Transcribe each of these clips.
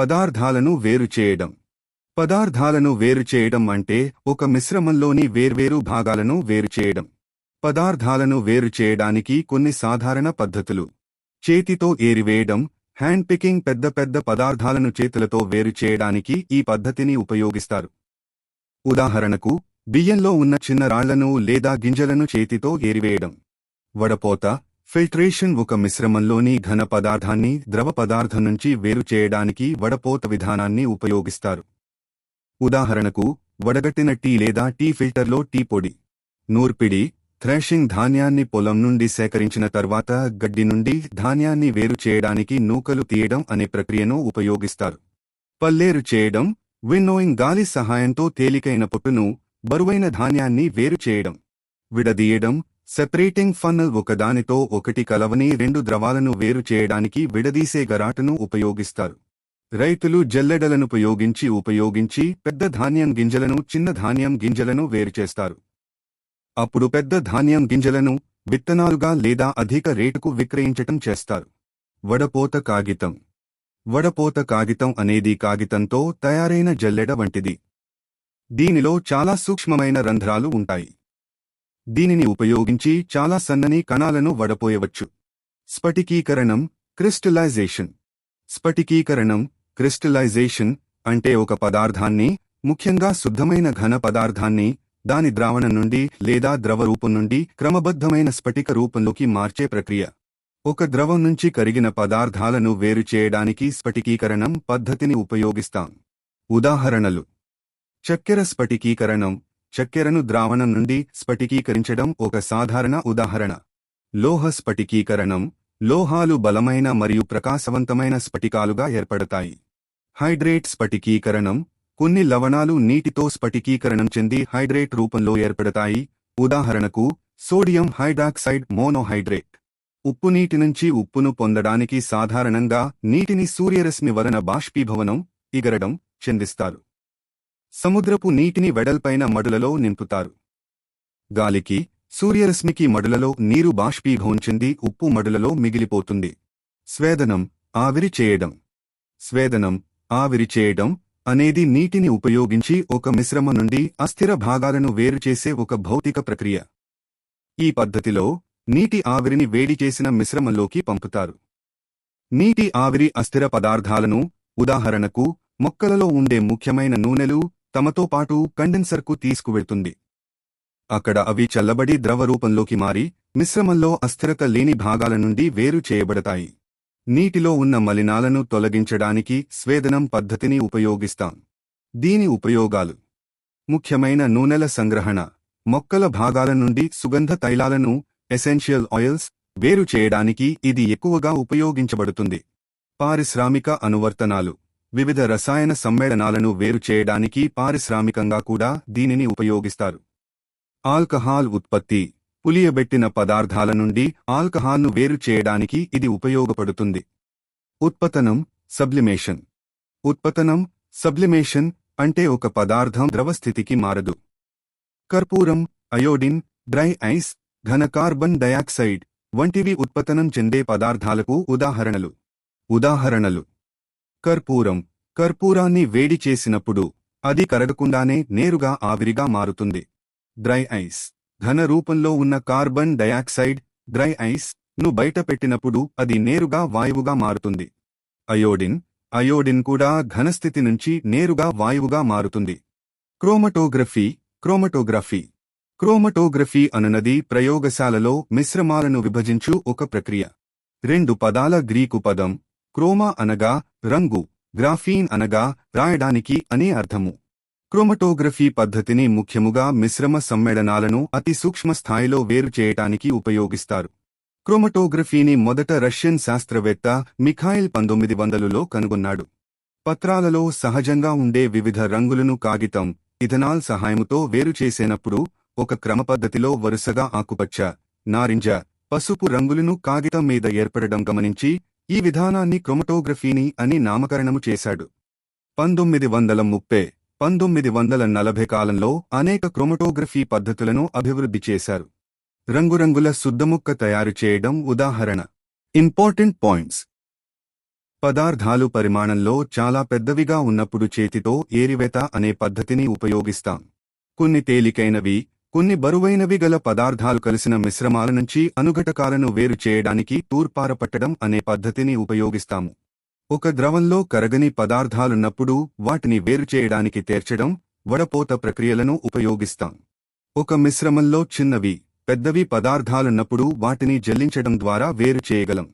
పదార్థాలను వేరు చేయడం. పదార్థాలను వేరు చేయడం అంటే ఒక మిశ్రమంలోని వేర్వేరు భాగాలను వేరు చేయడం. పదార్థాలను వేరు చేయడానికి కొన్ని సాధారణ పద్ధతులు. చేతితో ఏరివేయడం హ్యాండ్ పికింగ్ పెద్ద పెద్ద పదార్థాలను చేతులతో వేరు చేయడానికి ఈ పద్ధతిని ఉపయోగిస్తారు. ఉదాహరణకు బియ్యంలో ఉన్న చిన్న రాళ్ళను లేదా గింజలను చేతితో ఏరివేయడం. వడపోత ఫిల్ట్రేషన్ ఒక మిశ్రమంలోని ఘన పదార్థాన్ని ద్రవ పదార్థం నుంచి వేరు చేయడానికి వడపోత విధానాన్ని ఉపయోగిస్తారు. ఉదాహరణకు వడగట్టిన టీ లేదా టీ ఫిల్టర్లో టీ పొడి నూర్పిడి థ్రాషింగ్ ధాన్యాన్ని పొలం నుండి సేకరించిన తర్వాత గడ్డి నుండి ధాన్యాన్ని వేరు చేయడానికి నూకలు తీయడం అనే ప్రక్రియను ఉపయోగిస్తారు. పల్లేరు చేయడం విన్నోయింగ్ గాలి సహాయంతో తేలికైన పొట్టును బరువైన ధాన్యాన్ని వేరు చేయడం. విడదీయడం సెపరేటింగ్ ఫన్నల్ ఒకదానితో ఒకటి కలవని రెండు ద్రవాలను వేరు చేయడానికి విడదీసే గరాటను ఉపయోగిస్తారు. రైతులు జల్లెడలను ఉపయోగించి ఉపయోగించి పెద్ద ధాన్యం గింజలను చిన్న ధాన్యం గింజలను వేరు చేస్తారు. అప్పుడు పెద్ద ధాన్యం గింజలను విత్తనాలుగా లేదా అధిక రేటుకు విక్రయించటం చేస్తారు. వడపోత కాగితం. వడపోత కాగితం అనేది కాగితంతో తయారైన జల్లెడ వంటిది. దీనిలో చాలా సూక్ష్మమైన రంధ్రాలు ఉంటాయి. దీనిని ఉపయోగించి చాలా సన్నని కణాలను వడపోయవచ్చు. స్ఫటికీకరణం క్రిస్టలైజేషన్. స్ఫటికీకరణం క్రిస్టలైజేషన్ అంటే ఒక పదార్థాన్ని ముఖ్యంగా శుద్ధమైన ఘన పదార్థాన్ని దాని ద్రావణం నుండి లేదా ద్రవ రూపం నుండి క్రమబద్ధమైన స్ఫటిక రూపంలోకి మార్చే ప్రక్రియ. ఒక ద్రవం నుంచి కరిగిన పదార్థాలను వేరు చేయడానికి స్ఫటికీకరణం పద్ధతిని ఉపయోగిస్తాం. ఉదాహరణలు. చక్కెర స్ఫటికీకరణం చక్కెరను ద్రావణం నుండి స్ఫటికీకరించడం ఒక సాధారణ ఉదాహరణ. లోహ స్ఫటికీకరణం లోహాలు బలమైన మరియు ప్రకాశవంతమైన స్ఫటికాలుగా ఏర్పడతాయి. హైడ్రేట్ స్ఫటికీకరణం కొన్ని లవణాలు నీటితో స్ఫటికీకరణం చెంది హైడ్రేట్ రూపంలో ఏర్పడతాయి. ఉదాహరణకు సోడియం హైడ్రాక్సైడ్ మోనోహైడ్రేట్. ఉప్పు నీటి నుంచి ఉప్పును పొందడానికి సాధారణంగా నీటిని సూర్యరశ్మి వలన బాష్పీభవనం ఇగరడం చెందిస్తారు సముద్రపు నీటిని వెడల్పైన మడులలో నింపుతారు. గాలికి సూర్యరశ్మికి మడులలో నీరు బాష్పీభవించింది ఉప్పు మడులలో మిగిలిపోతుంది. స్వేదనం ఆవిరి చేయడం. స్వేదనం ఆవిరి చేయడం అనేది నీటిని ఉపయోగించి ఒక మిశ్రమ నుండి అస్థిర భాగాలను వేరుచేసే ఒక భౌతిక ప్రక్రియ. ఈ పద్ధతిలో నీటి ఆవిరిని వేడి చేసిన మిశ్రమంలోకి పంపుతారు. నీటి ఆవిరి అస్థిర పదార్థాలను ఉదాహరణకు మొక్కలలో ఉండే ముఖ్యమైన నూనెలు తమతో పాటు కండెన్సర్కు తీసుకువెళ్తుంది. అక్కడ అవి చల్లబడి ద్రవ రూపంలోకి మారి మిశ్రమంలో అస్థిరత లేని భాగాల నుండి వేరు చేయబడతాయి. నీటిలో ఉన్న మలినాలను తొలగించడానికి స్వేదనం పద్ధతిని ఉపయోగిస్తాం. దీని ఉపయోగాలు. ముఖ్యమైన నూనెల సంగ్రహణ. మొక్కల భాగాల నుండి సుగంధ తైలాలను ఎసెన్షియల్ ఆయిల్స్ వేరు చేయడానికి ఇది ఎక్కువగా ఉపయోగించబడుతుంది. పారిశ్రామిక అనువర్తనాలు. వివిధ రసాయన సమ్మేళనాలను వేరు చేయడానికి పారిశ్రామికంగా కూడా దీనిని ఉపయోగిస్తారు. ఆల్కహాల్ ఉత్పత్తి పులియబెట్టిన పదార్థాల నుండి ఆల్కహాల్ను వేరు చేయడానికి ఇది ఉపయోగపడుతుంది. ఉత్పతనం సబ్లిమేషన్. ఉత్పతనం సబ్లిమేషన్ అంటే ఒక పదార్థం ద్రవస్థితికి మారదు. కర్పూరం అయోడిన్ డ్రై ఐస్ ఘన కార్బన్ డయాక్సైడ్ వంటివి ఉత్పతనం చెందే పదార్థాలకు ఉదాహరణలు. ఉదాహరణలు. కర్పూరం. కర్పూరాన్ని వేడి చేసినప్పుడు అది కరగకుండానే నేరుగా ఆవిరిగా మారుతుంది. Dry ice. ఘన రూపంలో ఉన్న కార్బన్ డయాక్సైడ్ డ్రై ఐస్ను బయటపెట్టినప్పుడు అది నేరుగా వాయువుగా మారుతుంది. అయోడిన్. అయోడిన్ కూడా ఘనస్థితి నుంచి నేరుగా వాయువుగా మారుతుంది. క్రోమటోగ్రఫీ. క్రోమటోగ్రఫీ. క్రోమటోగ్రఫీ అనునది ప్రయోగశాలలో మిశ్రమాలను విభజించు ఒక ప్రక్రియ. రెండు పదాల గ్రీకు పదం. క్రోమా అనగా రంగు గ్రాఫీన్ అనగా రాయడానికి అనే అర్థము. క్రోమటోగ్రఫీ పద్ధతిని ముఖ్యముగా మిశ్రమ సమ్మేళనాలను అతి సూక్ష్మ స్థాయిలో వేరు చేయటానికి ఉపయోగిస్తారు. క్రోమటోగ్రఫీని మొదట రష్యన్ శాస్త్రవేత్త మిఖాయిల్ పంతొమ్మిది వందలులో కనుగొన్నాడు. పత్రాలలో సహజంగా ఉండే వివిధ రంగులను కాగితం ఇథనాల్ సహాయముతో వేరు చేసేనప్పుడు ఒక క్రమపద్ధతిలో వరుసగా ఆకుపచ్చ నారింజ పసుపు రంగులను కాగితం మీద ఏర్పడడం గమనించి ఈ విధానాన్ని క్రొమటోగ్రఫీని అని నామకరణము చేశాడు. పంతొమ్మిది వందల ముప్పై పంతొమ్మిది వందల నలభై కాలంలో అనేక క్రోమటోగ్రఫీ పద్ధతులను అభివృద్ధి చేశారు. రంగురంగుల శుద్ధముక్క తయారు చేయడం ఉదాహరణ. Important points. పదార్థాలు పరిమాణంలో చాలా పెద్దవిగా ఉన్నప్పుడు చేతితో ఏరివేత అనే పద్ధతిని ఉపయోగిస్తాం. కొన్ని తేలికైనవి కొన్ని బరువైనవి గల పదార్థాలు కలిసిన మిశ్రమాల నుంచి అనుఘటకాలను వేరు చేయడానికి తూర్పారపట్టడం అనే పద్ధతిని ఉపయోగిస్తాము. ఒక ద్రవంలో కరగని పదార్థాలున్నప్పుడు వాటిని వేరు చేయడానికి తేర్చడం వడపోత ప్రక్రియలను ఉపయోగిస్తాం. ఒక మిశ్రమంలో చిన్నవి పెద్దవి పదార్థాలున్నప్పుడు వాటిని జల్లించడం ద్వారా వేరు చేయగలం.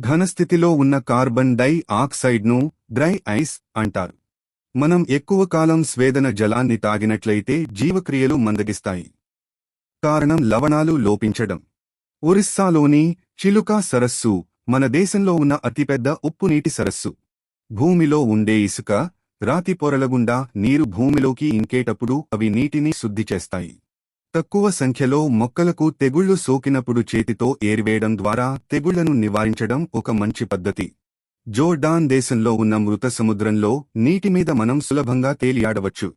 ఘనస్థితిలో ఉన్న కార్బన్ డై ఆక్సైడ్ను డ్రై ఐస్ అంటారు. మనం ఎక్కువ కాలం స్వేదన జలాన్ని తాగినట్లయితే జీవక్రియలు మందగిస్తాయి. కారణం లవణాలు లోపించడం. ఒరిస్సాలోని చిలుకా సరస్సు మన దేశంలో ఉన్న అతిపెద్ద ఉప్పునీటి సరస్సు. భూమిలో ఉండే ఇసుక రాతి పొరలగుండా నీరు భూమిలోకి ఇంకేటప్పుడు అవి నీటిని శుద్ధి చేస్తాయి. తక్కువ సంఖ్యలో మొక్కలకు తెగుళ్ళు సోకినప్పుడు చేతితో ఏరివేయడం ద్వారా తెగుళ్ళను నివారించడం ఒక మంచి పద్ధతి. జోర్డాన్ దేశంలో ఉన్న మృత సముద్రంలో నీటి మీద మనం సులభంగా తేలియాడవచ్చు.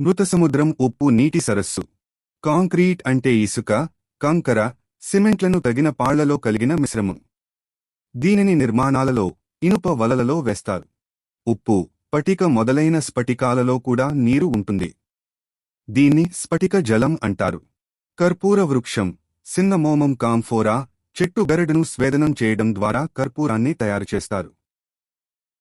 మృత సముద్రం ఉప్పు నీటి సరస్సు. కాంక్రీట్ అంటే ఇసుక కంకర సిమెంట్లను తగిన పాళ్ళలో కలిగిన మిశ్రమం. దీనిని నిర్మాణాలలో ఇనుప వలలలో వేస్తారు. ఉప్పు పటిక మొదలైన స్ఫటికాలలో కూడా నీరు ఉంటుంది. దీన్ని స్ఫటిక జలం అంటారు. కర్పూర వృక్షం సిన్నమోమం కాంఫోరా చెట్టు గరడును స్వేదనం చేయడం ద్వారా కర్పూరాన్ని తయారు చేస్తారు.